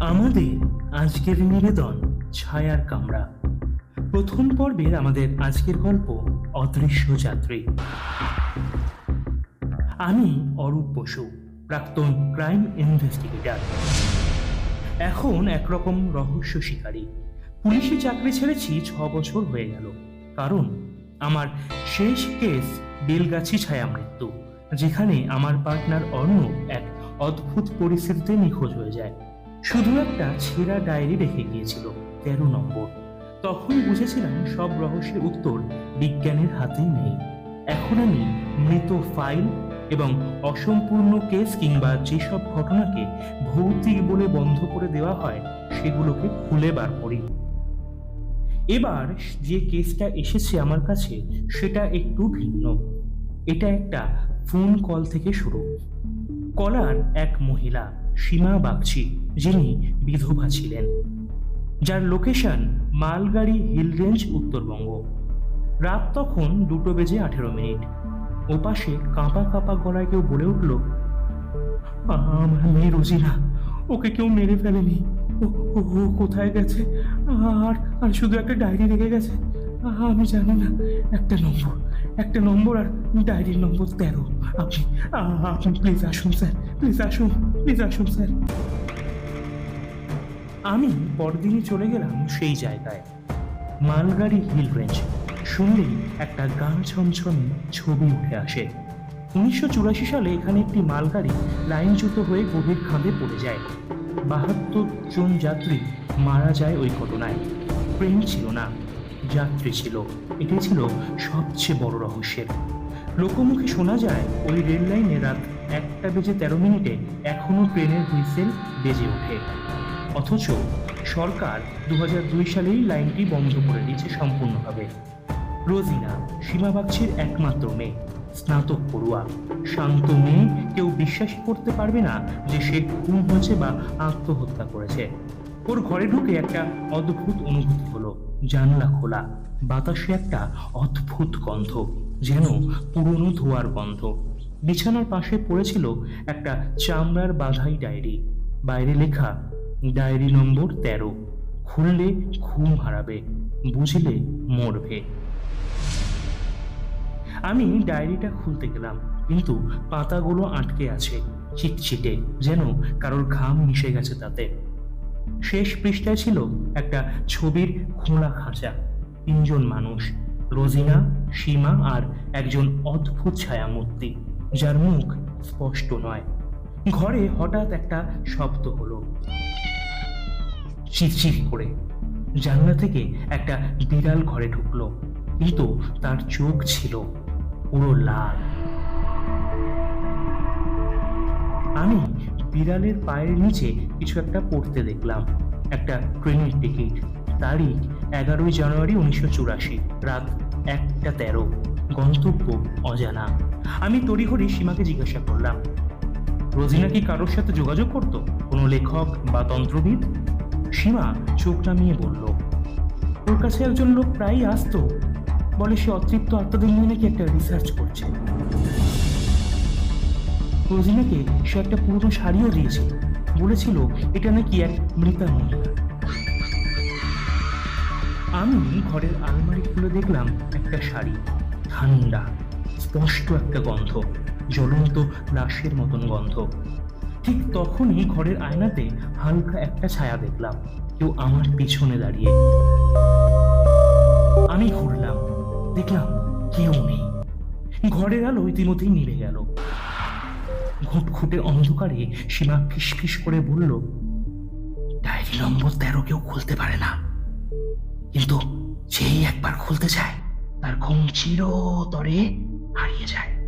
আমাদের আজকের নিবেদন ছায়ার কামড়া প্রথম পর্বের আমাদের আজকের গল্প অদৃশ্য যাত্রী। আমি অরূপ বসু, প্রাক্তন ক্রাইম ইনভেস্টিগেটর। এখন একরকম রহস্য শিকারী। পুলিশি চাকরি ছেড়েছি ছ বছর হয়ে গেল। কারণ আমার শেষ কেস বেলগাছি ছায়া মৃত্যু, যেখানে আমার পার্টনার অর্ণব এক অদ্ভুত পরিস্থিতিতে নিখোঁজ হয়ে যায়। শুধু একটা ছেঁড়া ডায়েরি রেখে গিয়েছিল, তেরো নম্বর। তখন বুঝেছিলাম সব রহস্যের উত্তর বিজ্ঞানের হাতে নেই। এখন আমি মৃত ফাইল এবং অসম্পূর্ণ কেস কিংবা যেসব ঘটনাকে ভৌতিক বলে বন্ধ করে দেওয়া হয়, সেগুলোকে খুলে বার করি। এবার যে কেসটা এসেছে আমার কাছে, সেটা একটু ভিন্ন। এটা একটা ফোন কল থেকে শুরু। কলার এক মহিলা। সীমা বাগচি, যিনি বিধবা ছিলেন। যার লোকেশন মালগাড়ি হিল রেঞ্জ উত্তরবঙ্গ। রাত তখন দুটো বেজে আঠেরো মিনিট। ওপাশে কাঁপা কাঁপা গলায় কেউ বলে উঠল, আমার মেয়ে রোজিনা, ওকে কেউ মেরে ফেলেনি। ও কোথায় গেছে? আর আর শুধু একটা ডায়েরি রেখে গেছে? আমি জানি না। একটা নম্বর একটা নম্বর আর ডায়েরির নম্বর তেরো। আপনি আপনি প্লিজ আসুন স্যার প্লিজ আসুন প্লিজ আসুন স্যার আমি পরদিনই চলে গেলাম সেই জায়গায়। মালগাড়ি হিল রেঞ্জ শুনলেই একটা গান ছমছমে ছবি উঠে আসে। উনিশশো চুরাশি সালে এখানে একটি মালগাড়ি লাইনচ্যুত হয়ে গভীর খাঁদে পড়ে যায়। বাহাত্তর জন যাত্রী মারা যায় ওই ঘটনায়। প্রেম ছিল না। যাত্রী ছিল। এটাই ছিল সবচেয়ে বড় রহস্যের। লোকমুখে শোনা যায়, ওই রেল লাইনে রাত একটা বেজে তেরো মিনিটে এখনও ট্রেনের হুইসেল বেজে ওঠে। অথচ সরকার দু সালেই লাইনটি বন্ধ করে দিয়েছে সম্পূর্ণভাবে। রোজিনা সীমাবাগচির একমাত্র মেয়ে, স্নাতক পড়ুয়া। শান্ত মেয়ে কেউ বিশ্বাসই করতে পারবে না যে সে খুন হয়েছে বা আত্মহত্যা করেছে। ওর ঘরে ঢুকে একটা অদ্ভুত অনুভূতি হলো। জানলা খোলা। বাতাসে একটা অদ্ভুত গন্ধ, যেন পুরনো ধোয়ার গন্ধ। বিছানার পাশে পড়েছিল একটা চামড়ার বাধাই ডায়েরি। বাইরে লেখা, ডায়েরি নম্বর তেরো। খুললে ঘুম হারাবে, বুঝলে মরবে। আমি ডায়েরিটা খুলতে গেলাম, কিন্তু পাতাগুলো আটকে আছে, চিটচিটে, যেন কারোর ঘাম মিশে গেছে তাতে। শেষ পৃষ্ঠায় ছিল একটা ছবির খোলা খাঁচা, তিনজন মানুষ, রোজিনা, সীমা আর একজন অদ্ভুত ছায়ামূর্তি, যার মুখ স্পষ্ট নয়। ঘরে হঠাৎ একটা শব্দ হলো। চিরচির করে। জানলা থেকে একটা বিড়াল ঘরে ঢুকলো। কিন্তু তার চোখ ছিল পুরো লাল। আমি বিড়ালের পায়ের নিচে কিছু একটা পড়তে দেখলাম। একটা ট্রেনের টিকিট। তারিখ, এগারোই জানুয়ারি উনিশশো চুরাশি, রাত একটা তেরো। গন্তব্য অজানা। আমি তড়িঘড়ি সীমাকে জিজ্ঞাসা করলাম, রোজিনা কি কারোর সাথে যোগাযোগ করতো? কোনো লেখক বা তন্ত্রবিদ? সীমা চোখ নামিয়ে বলল, ওর কাছে একজন লোক প্রায়ই আসতো। বলে সে অতৃপ্ত আত্মাদের নিয়ে নাকি একটা রিসার্চ করছে। রোজিনাকে সে একটা পুরনো শাড়িও দিয়েছিল। বলেছিল এটা নাকি এক মৃতা মহিলা। আমি ঘরের আলমারি খুলে দেখলাম একটা শাড়ি। ঠান্ডা, স্পষ্ট একটা গন্ধ, জ্বলন্ত লাশের মতন গন্ধ। ঠিক তখনই ঘরের আয়নাতে হালকা একটা ছায়া দেখলাম। কেউ আমার পিছনে দাঁড়িয়ে। আমি ঘুরলাম, দেখলাম কেউ নেই। ঘরের আলো ইতিমধ্যেই নিভে গেল। ঘুটঘুটে অন্ধকারে সীমা ফিসফিস করে বলল, ডায়েরি নম্বর তেরো কেউ খুলতে পারে না। কিন্তু যেই একবার খুলতে চায়, তার ঘুম চিরতরে হারিয়ে যায়।